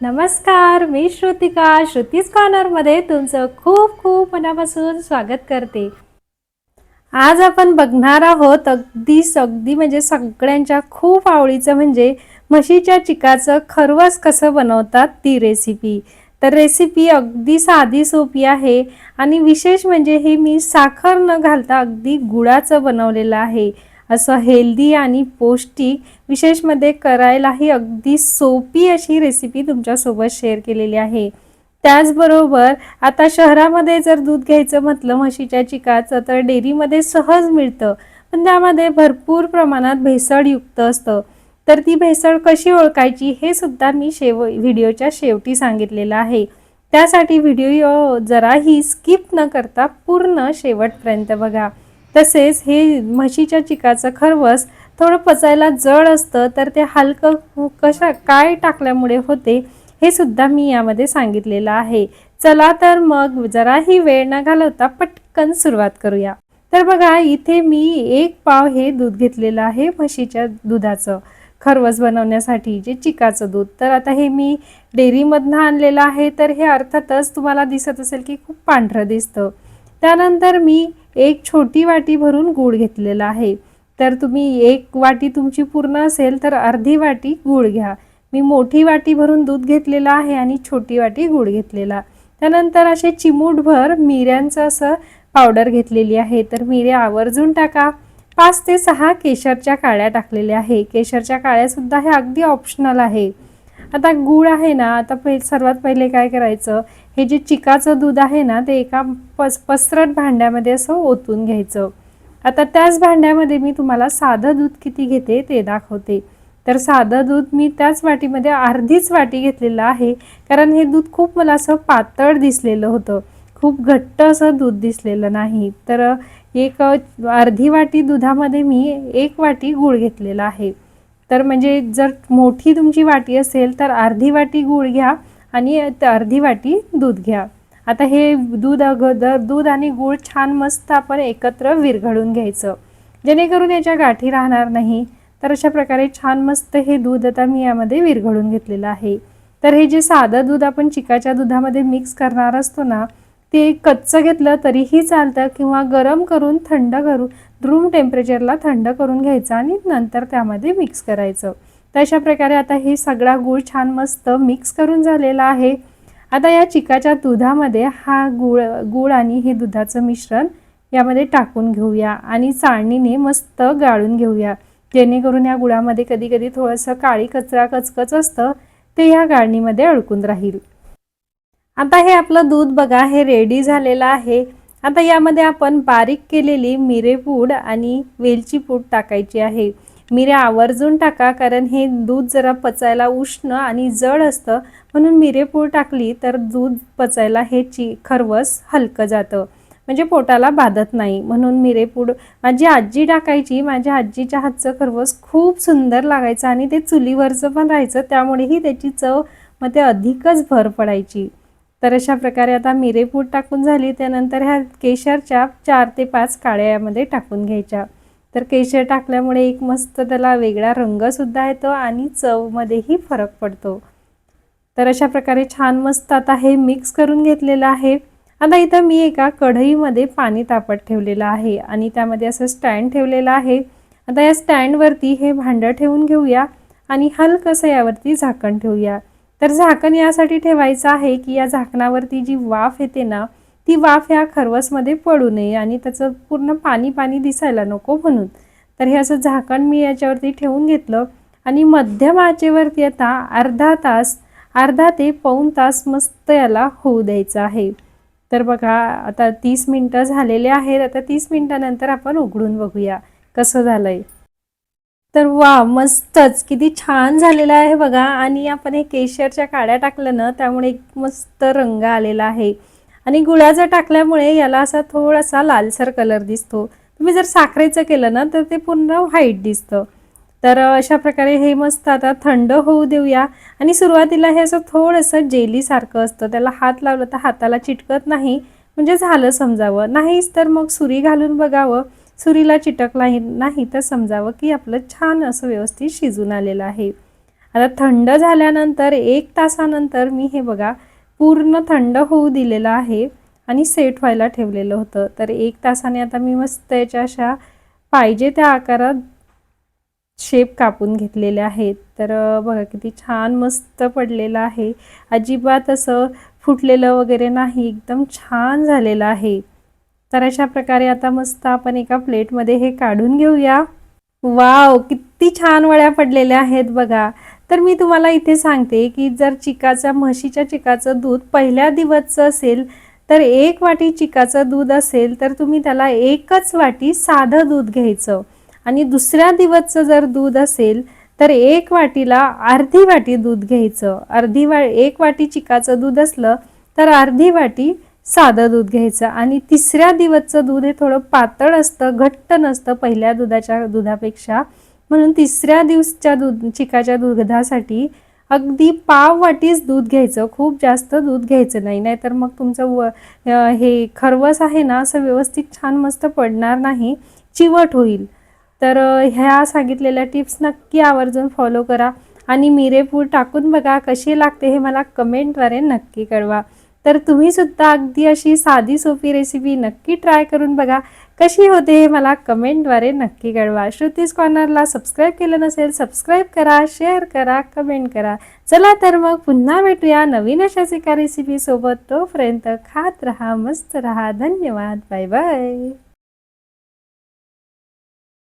नमस्कार मी श्रुतिका. श्रुतीज कॉर्नरमध्ये तुमचं खूप खूप मनापासून स्वागत करते. आज आपण बघणार आहोत अगदी अगदी म्हणजे सगळ्यांच्या खूप आवडीचं म्हणजे म्हशीच्या चिकाचं खरवस कसं बनवतात ती रेसिपी तर रेसिपी अगदी साधी सोपी आहे आणि विशेष म्हणजे हे मी साखर न घालता अगदी गुळाचं बनवलेलं आहे. असं हेल्दी आणि पौष्टिक विशेषमध्ये करायलाही अगदी सोपी अशी रेसिपी तुमच्यासोबत शेअर केलेली आहे. त्याचबरोबर आता शहरामध्ये जर दूध घ्यायचं म्हटलं म्हशीच्या चिकाचं तर डेअरीमध्ये सहज मिळतं. पण त्यामध्ये भरपूर प्रमाणात भेसळयुक्त असतं. तर ती भेसळ कशी ओळखायची हे सुद्धा मी शेव व्हिडिओच्या शेवटी सांगितलेलं आहे. त्यासाठी व्हिडिओ जराही स्किप न करता पूर्ण शेवटपर्यंत बघा. तसेच हे म्हशीच्या चिकाचं खरवस थोडं पचायला जड असतं तर ते हलकं कशा काय टाकल्यामुळे होते हे सुद्धा मी यामध्ये सांगितलेलं आहे. चला तर मग जराही वेळ न घालवता पटकन सुरुवात करूया. तर बघा इथे मी एक पाव हे दूध घेतलेलं आहे म्हशीच्या दुधाचं. खरवस बनवण्यासाठी जे चिकाचं दूध. तर आता हे मी डेअरीमधनं आणलेलं आहे तर हे अर्थातच तुम्हाला दिसत असेल की खूप पांढरं दिसतं. त्यानंतर मी एक छोटी वाटी भरून गूळ घेतलेला आहे. तर तुम्ही एक वाटी तुमची पूर्ण असेल तर अर्धी वाटी गूळ घ्या. मी मोठी वाटी भरून दूध घेतलेलं आहे आणि छोटी वाटी गूळ घेतलेला. त्यानंतर असे चिमूटभर मिऱ्यांचं असं पावडर घेतलेली आहे. तर मिऱ्या आवर्जून टाका. पाच ते सहा केशरच्या काळ्या टाकलेल्या आहे. केशरच्या काळ्यासुद्धा हे अगदी ऑप्शनल आहे. आता गूळ आहे ना आता पहि सर्वात पहिले काय करायचं हे जे चिकाचं दूध आहे ना ते एका पस पसरट भांड्यामध्ये असं ओतून घ्यायचं. आता त्याच भांड्यामध्ये मी तुम्हाला साधं दूध किती घेते ते दाखवते. तर साधं दूध मी त्याच वाटीमध्ये अर्धीच वाटी घेतलेलं आहे कारण हे दूध खूप मला असं पातळ दिसलेलं होतं. खूप घट्ट असं दूध दिसलेलं नाही. तर एक अर्धी वाटी दुधामध्ये मी एक वाटी गूळ घेतलेला आहे. तर म्हणजे जर मोठी तुमची वाटी असेल तर अर्धी वाटी गूळ घ्या आणि अर्धी वाटी दूध घ्या. आता हे दूध अगोदर दूध आणि गूळ छान मस्त आपण एकत्र विरघळून घ्यायचं. जेणेकरून याच्या गाठी राहणार नाही. तर अशा प्रकारे छान मस्त हे दूध आता मी यामध्ये विरघळून घेतलेलं आहे. तर हे जे साधं दूध आपण चिकाच्या दुधामध्ये मिक्स करणार असतो ना ते कच्चं घेतलं तरीही चालतं किंवा गरम करून थंड करून रूम टेम्परेचरला थंड करून घ्यायचं आणि नंतर त्यामध्ये मिक्स करायचं. तर अशा प्रकारे आता हे सगळा गूळ छान मस्त मिक्स करून झालेला आहे. आता या चिकाच्या दुधामध्ये हा गूळ गूळ आणि हे दुधाचं मिश्रण यामध्ये टाकून घेऊया आणि चाळणीने मस्त गाळून घेऊया. जेणेकरून या गुळामध्ये कधी कधी थोडंसं काळी कचरा कचकच असतं ते ह्या गाळणीमध्ये अडकून राहील. आता हे आपलं दूध बघा हे रेडी झालेलं आहे. आता यामध्ये आपण बारीक केलेली मिरेपूड आणि वेलची पूड टाकायची आहे. मिरे आवर्जून टाका कारण हे दूध जरा पचायला उष्ण आणि जड असतं. म्हणून मिरेपूड टाकली तर दूध पचायला हे ची खरवस हलकं जातं. म्हणजे पोटाला बाधत नाही. म्हणून मिरेपूड माझी आजी टाकायची. माझ्या आजीच्या हातचं खरवस खूप सुंदर लागायचं आणि ते चुलीवरचं पण राहायचं. त्यामुळेही त्याची चव मग ते अधिकच भर पडायची. तर अशा प्रकारे आता मिरेपूड टाकून झाली त्यानंतर ह्या केशरच्या चार ते पाच काळ्या यामध्ये टाकून घ्यायच्या. तर केशर टाकल्यामुळे एक मस्त त्याला वेगळा रंगसुद्धा येतो आणि चवमध्येही फरक पडतो. तर अशा प्रकारे छान मस्त आता हे मिक्स करून घेतलेलं आहे. आता इथं मी एका कढईमध्ये पाणी तापत ठेवलेलं आहे आणि त्यामध्ये असं स्टँड ठेवलेलं आहे. आता या स्टँडवरती हे भांडं ठेवून घेऊया आणि हलकंसं यावरती झाकण ठेवूया. तर झाकण यासाठी ठेवायचं आहे की या झाकणावरती जी वाफ येते ना ती वाफ ह्या खरवसमध्ये पडू नये आणि त्याचं पूर्ण पाणी पाणी दिसायला नको म्हणून. तर हे असं झाकण मी याच्यावरती ठेवून घेतलं आणि मध्यम आचेवरती आता अर्धा तास अर्धा ते पाऊण तास मस्त याला होऊ द्यायचं आहे. तर बघा आता तीस मिनटं झालेले आहेत. आता तीस मिनटानंतर आपण उघडून बघूया कसं झालं आहे तर वा मस्तच. किती छान झालेलं आहे बघा. आणि आपण हे केशरच्या काड्या टाकलं ना त्यामुळे एक मस्त रंग आलेला आहे. आणि गुळाचा टाकल्यामुळे याला असा थोडासा लालसर कलर दिसतो. तुम्ही जर साखरेचं केलं ना तर ते पूर्ण व्हाईट दिसतं. तर अशा प्रकारे हे मस्त आता थंड होऊ देऊया. आणि सुरुवातीला हे असं थोडंसं जेलीसारखं असतं. त्याला हात लावलं तर हाताला चिटकत नाही. म्हणजे झालं समजावं. नाहीच तर मग सुरी घालून बघावं. सुरीला चिटकला नाही तर समजावं की आपलं छान असं व्यवस्थित शिजून आलेलं आहे. आता थंड झाल्यानंतर एक तासानंतर मी हे बघा पूर्ण थंड होऊ दिलेलं आहे आणि सेट व्हायला ठेवलेलं होतं. तर एक तासाने आता मी मस्त याच्या अशा पाहिजे त्या आकारात शेप कापून घेतलेले आहेत. तर बघा किती छान मस्त पडलेलं आहे. अजिबात असं फुटलेलं वगैरे नाही. एकदम छान झालेलं आहे. तर अशा प्रकारे आता मस्त आपण एका प्लेटमध्ये हे काढून घेऊया. वाव किती छान वळ्या पडलेल्या आहेत बघा. तर मी तुम्हाला इथे सांगते की जर चिकाचा म्हशीच्या चिकाचं दूध पहिल्या दिवसचं असेल तर एक वाटी चिकाचं दूध असेल तर तुम्ही त्याला एकच वाटी साधं दूध घ्यायचं. आणि दुसऱ्या दिवसचं जर दूध असेल तर एक वाटीला अर्धी वाटी दूध घ्यायचं. अर्धी वा एक वाटी चिकाचं दूध असलं तर अर्धी वाटी साधं दूध घ्यायचं. आणि तिसऱ्या दिवसचं दूध हे थोडं पातळ असतं घट्ट नसतं पहिल्या दुधाच्या दुधापेक्षा. म्हणून तिसऱ्या दिवसच्या दूध चिकाच्या दुधासाठी अगदी पाव वाटीच दूध घ्यायचं. खूप जास्त दूध घ्यायचं नाही. नाहीतर मग तुमचं व हे खरवस आहे ना असं व्यवस्थित छान मस्त पडणार नाही. चिवट होईल. तर ह्या सांगितलेल्या टिप्स नक्की आवर्जून फॉलो करा. आणि मिरेपूड टाकून बघा कशी लागते हे मला कमेंटद्वारे नक्की कळवा. तर तुम्ही सुद्धा अगदी अशी साधी सोपी रेसिपी नक्की ट्राय करून बघा. कशी होते हे मला कमेंटद्वारे नक्की कळवा. श्रुतीज कॉर्नरला सबस्क्राईब केलं नसेल सबस्क्राईब करा शेअर करा कमेंट करा. चला तर मग पुन्हा भेटूया नवीन अशाच एका रेसिपीसोबत तोपर्यंत खात रहा मस्त रहा. धन्यवाद. Bye bye